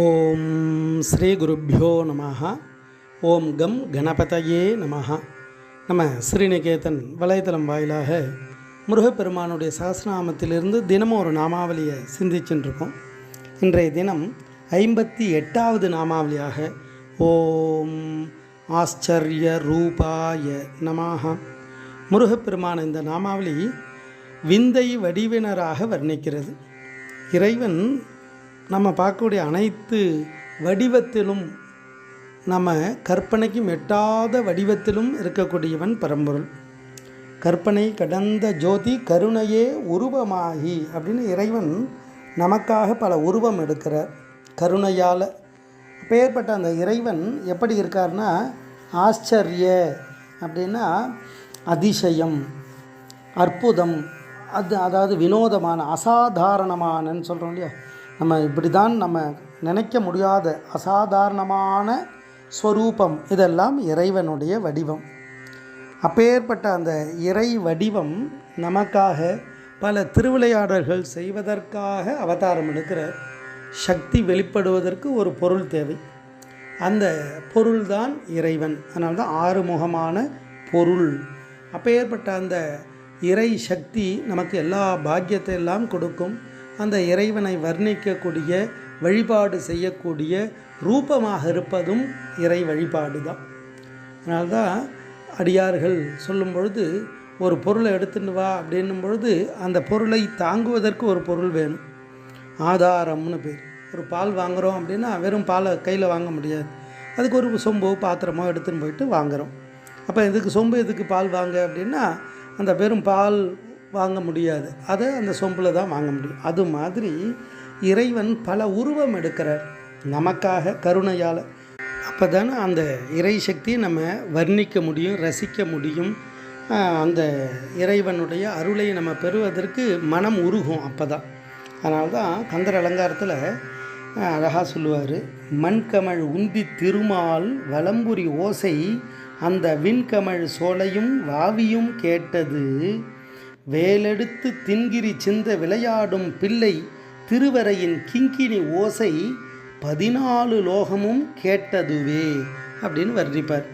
ஓம் ஸ்ரீ குருப்பியோ நம ஓம் கம் கணபதையே நம நம்ம ஸ்ரீநிகேதன் வலைத்தளம் வாயிலாக முருகப்பெருமானுடைய சகசிரநாமத்திலிருந்து தினமும் ஒரு நாமாவளியை சிந்திச்சுருக்கோம் இன்றைய தினம் ஐம்பத்தி எட்டாவது நாமாவளியாக ஓம் ஆச்சரிய ரூபாய நமாக முருகப்பெருமான இந்த நாமாவளி விந்தை வடிவினராக வர்ணிக்கிறது. இறைவன் நம்ம பார்க்கக்கூடிய அனைத்து வடிவத்திலும் நம்ம கற்பனைக்கும் எட்டாத வடிவத்திலும் இருக்கக்கூடியவன் பரம்பொருள். கற்பனை கடந்த ஜோதி கருணையே உருவமாகி அப்படின்னு இறைவன் நமக்காக பல உருவம் எடுக்கிறார். கருணையால் அப்பேற்பட்ட அந்த இறைவன் எப்படி இருக்கார்னா ஆச்சரிய அப்படின்னா அதிசயம் அற்புதம் அது அதாவது வினோதமான அசாதாரணமானன்னு சொல்கிறோம் இல்லையா? நம்ம இப்படி தான் நம்ம நினைக்க முடியாத அசாதாரணமான ஸ்வரூபம். இதெல்லாம் இறைவனுடைய வடிவம். அப்பேற்பட்ட அந்த இறை வடிவம் நமக்காக பல திருவிளையாடல்கள் செய்வதற்காக அவதாரம் எடுக்கிற சக்தி வெளிப்படுவதற்கு ஒரு பொருள் தேவை. அந்த பொருள்தான் இறைவன். அதனால தான் ஆறுமுகமான பொருள். அப்போ ஏற்பட்ட அந்த இறை சக்தி நமக்கு எல்லா பாக்கியத்தை எல்லாம் கொடுக்கும். அந்த இறைவனை வர்ணிக்கக்கூடிய வழிபாடு செய்யக்கூடிய ரூபமாக இருப்பதும் இறை வழிபாடு தான் அதனால்தான் அடியார்கள் சொல்லும் பொழுது ஒரு பொருளை எடுத்துட்டு வா அப்படின்னும் பொழுது அந்த பொருளை தாங்குவதற்கு ஒரு பொருள் வேணும். ஆதாரம்னு பேர். ஒரு பால் வாங்குகிறோம் அப்படின்னா வெறும் பாலை கையில் வாங்க முடியாது. அதுக்கு ஒரு சொம்போ பாத்திரமோ எடுத்துன்னு போயிட்டு வாங்குகிறோம் அப்போ இதுக்கு சொம்பு எதுக்கு பால் வாங்க அப்படின்னா அந்த வெறும் பால் வாங்க முடியாது. அதை அந்த சொம்பில் தான் வாங்க முடியும். அது மாதிரி இறைவன் பல உருவம் எடுக்கிறார். நமக்காக கருணையால். அப்போ தானே அந்த இறை சக்தியை நம்ம வர்ணிக்க முடியும் ரசிக்க முடியும். அந்த இறைவனுடைய அருளை நம்ம பெறுவதற்கு மனம் உருகும் அப்போ தான் அதனால தான் கந்தர் அலங்காரத்தில் அழகாக சொல்லுவார் மண்கமழ் உந்தி திருமால் வலம்புரி ஓசை அந்த விண்கமழ் சோலையும் வாவியும் கேட்டது. வேலெடுத்து தின்கிரி சிந்த விளையாடும் பிள்ளை திருவரையின் கிங்கினி ஓசை பதினாலு லோகமும் கேட்டதுவே அப்படின்னு வர்ணிப்பார்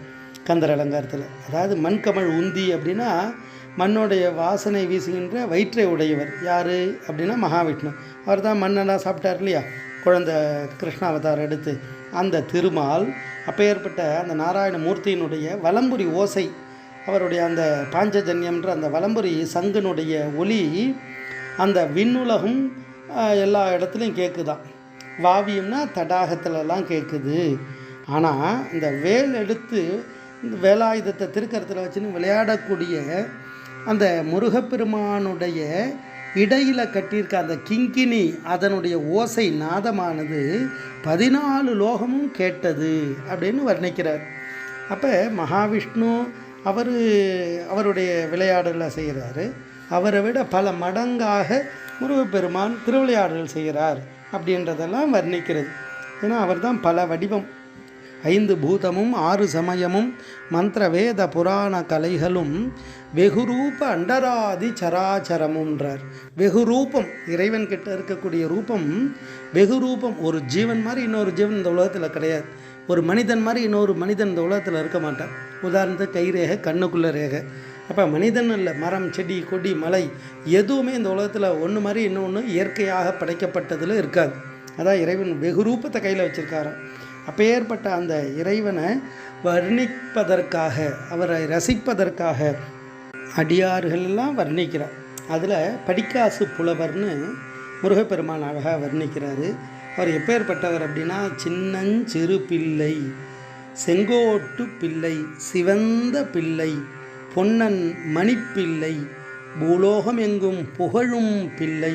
கந்தர் அலங்காரத்தில். அதாவது மண்கமழ் உந்தி அப்படின்னா மண்ணுடைய வாசனை வீசுகின்ற வயிற்றை உடையவர். யார்? அப்படின்னா மகாவிஷ்ணு. அவர் தான் மண்ணெல்லாம் சாப்பிட்டார் இல்லையா? குழந்த கிருஷ்ணாவதாரம் எடுத்து அந்த திருமால் அப்பேற்பட்ட அந்த நாராயண மூர்த்தியினுடைய வலம்புரி ஓசை அவருடைய அந்த பாஞ்சஜன்யம்ன்ற அந்த வலம்புரி சங்கனுடைய ஒளி அந்த விண்ணுலகம் எல்லா இடத்துலையும் கேட்குதான் வாவியம்னா தடாகத்துலலாம் கேட்குது ஆனால் இந்த வேல் எடுத்து இந்த வேலாயுதத்தை திருக்கரத்தில் வச்சுன்னு விளையாடக்கூடிய அந்த முருகப்பெருமானுடைய இடையில் கட்டியிருக்க அந்த கிங்கினி அதனுடைய ஓசை நாதமானது பதினாலு லோகமும் கேட்டது அப்படின்னு வர்ணிக்கிறார். அப்போ மகாவிஷ்ணு அவர் அவருடைய விளையாடலை செய்கிறாரு அவரை விட பல மடங்காக முருகப்பெருமான் திருவிளையாடல் செய்கிறார் அப்படின்றதெல்லாம் வர்ணிக்கிறது. ஏன்னா அவர் தான் பல வடிவம். ஐந்து பூதமும் ஆறு சமயமும் மந்திர வேத புராண கலைகளும் வெகுரூப அண்டராதி சராச்சரமுன்றார் வெகு ரூபம் இறைவன் கிட்ட இருக்கக்கூடிய ரூபம் வெகு ரூபம் ஒரு ஜீவன் மாதிரி இன்னொரு ஜீவன் இந்த உலகத்தில் கிடையாது. ஒரு மனிதன் மாதிரி இன்னொரு மனிதன் இந்த உலகத்தில் இருக்க மாட்டான். உதாரணத்துக்கு கை ரேகை கண்ணுக்குள்ள ரேகை. அப்போ மனிதன் இல்லை மரம் செடி கொடி மலை எதுவுமே இந்த உலகத்தில் ஒன்று மாதிரி இன்னொன்று இயற்கையாக படைக்கப்பட்டதில் இருக்காது. அதான் இறைவன் வெகு ரூபத்தை கையில் வச்சுருக்காராம். அப்பேற்பட்ட அந்த இறைவனை வர்ணிப்பதற்காக அவரை ரசிப்பதற்காக அடியார்கள் எல்லாம் வர்ணிக்கிறார். அதில் படிக்காசு புலவர்னு முருகப்பெருமான் அழகாக வர்ணிக்கிறாரு. அவர் எப்பேற்பட்டவர் அப்படின்னா சின்னஞ்சிறு பிள்ளை செங்கோட்டு பிள்ளை சிவந்த பிள்ளை பொன்னன் மணிப்பிள்ளை பூலோகம் எங்கும் புகழும் பிள்ளை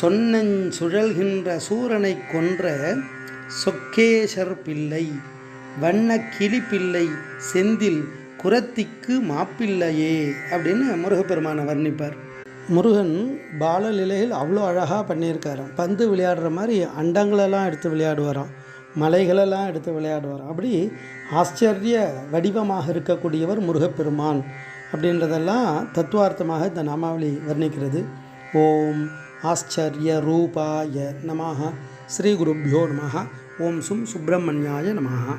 சொன்னஞ் சுழல்கின்ற சூரனை கொன்ற சொக்கேசர் பிள்ளை வண்ண கிளி பிள்ளை செந்தில் குரத்திக்கு மாப்பிள்ளையே அப்படின்னு முருகப்பெருமானை வர்ணிப்பார். முருகன் பாலலீலைகள் அவ்வளோ அழகாக பண்ணியிருக்காராம். பந்து விளையாடுற மாதிரி அண்டங்களெல்லாம் எடுத்து விளையாடுவாராம். மலைகளெல்லாம் எடுத்து விளையாடுவார் அப்படி ஆச்சரிய வடிவமாக இருக்கக்கூடியவர் முருகப்பெருமான் அப்படின்றதெல்லாம் தத்துவார்த்தமாக இந்த நாமாவளி வர்ணிக்கிறது. ஓம் ஆச்சரிய ரூபாய நமஹா ஸ்ரீ குருப்பியோ நமஹ. ஓம் சும் சுப்பிரமணியாய நமஹ.